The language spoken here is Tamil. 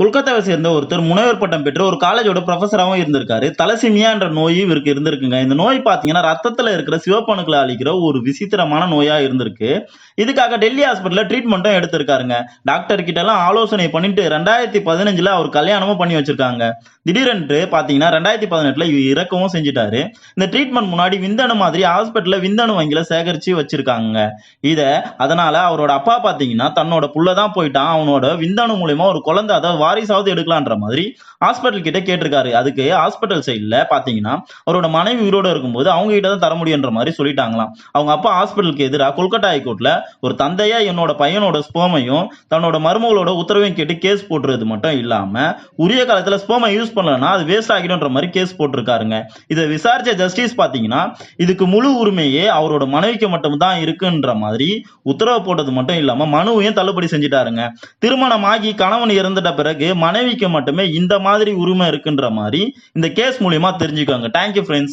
கொல்கத்தாவை சேர்ந்த ஒருத்தர் முனைவர் பட்டம் பெற்று ஒரு காலேஜோட ப்ரொஃபஸராகவும் இருந்திருக்காரு. தலசிமியா என்ற நோய் இவருக்கு இருந்திருக்குங்க. இந்த நோய் பார்த்தீங்கன்னா ரத்தத்தில் இருக்கிற சிவப்பணுக்களை அழிக்கிற ஒரு விசித்திரமான நோயா இருந்திருக்கு. இதுக்காக டெல்லி ஹாஸ்பிட்டலில் ட்ரீட்மெண்ட்டும் எடுத்திருக்காருங்க. டாக்டர் கிட்டலாம் ஆலோசனை பண்ணிட்டு ரெண்டாயிரத்தி பதினஞ்சில் அவர் கல்யாணமும் பண்ணி வச்சிருக்காங்க. திடீரென்று பார்த்தீங்கன்னா ரெண்டாயிரத்தி பதினெட்டில் இவர் இறக்கவும் செஞ்சிட்டாரு. இந்த ட்ரீட்மெண்ட் முன்னாடி விந்தணு மாதிரி ஹாஸ்பிட்டலில் விந்தணு வங்கிகளை சேகரித்து வச்சிருக்காங்க இதை அதனால அவரோட அப்பா பார்த்தீங்கன்னா தன்னோட புள்ள தான் போயிட்டான். அவனோட விந்தணு மூலயமா ஒரு குழந்தை அதை வாரிசாவது எடுக்கலான்ற மாதிரி ஹாஸ்பிட்டல் கிட்ட கேட்டிருக்காரு. அதுக்கு ஹாஸ்பிட்டல் சைடுல பாத்தீங்கன்னா அவரோட மனைவி உயிரோட இருக்கும்போது அவங்க கிட்ட தான் தர முடியுன்ற மாதிரி சொல்லிட்டாங்களாம். அவங்க அப்பா ஹாஸ்பிட்டலுக்கு எதிராக கொல்கட்டா ஹைகோர்ட்ல ஒரு தந்தையா என்னோட பையனோட ஸ்போமையும் தன்னோட மருமகளோட உத்தரவையும் கேட்டு கேஸ் போட்டுறது மட்டும் இல்லாம உரிய காலத்துல ஸ்போமை யூஸ் பண்ணலன்னா அது வேஸ்ட் ஆகிடும்ன்ற மாதிரி கேஸ் போட்டிருக்காருங்க. இதை விசாரிச்ச ஜஸ்டிஸ் பாத்தீங்கன்னா இதுக்கு முழு உரிமையே அவரோட மனைவிக்கு மட்டும்தான் இருக்குன்ற மாதிரி உத்தரவு போட்டது மட்டும் இல்லாம மனுவையும் தள்ளுபடி செஞ்சுட்டாருங்க. திருமணமாகி கணவன் இறந்துட்ட பிறகு மனைவிக்கு மட்டுமே இந்த மாதிரி உரிமை இருக்குன்ற மாதிரி இந்த கேஸ் மூலியமா தெரிஞ்சுக்கோங்க. Thank you friends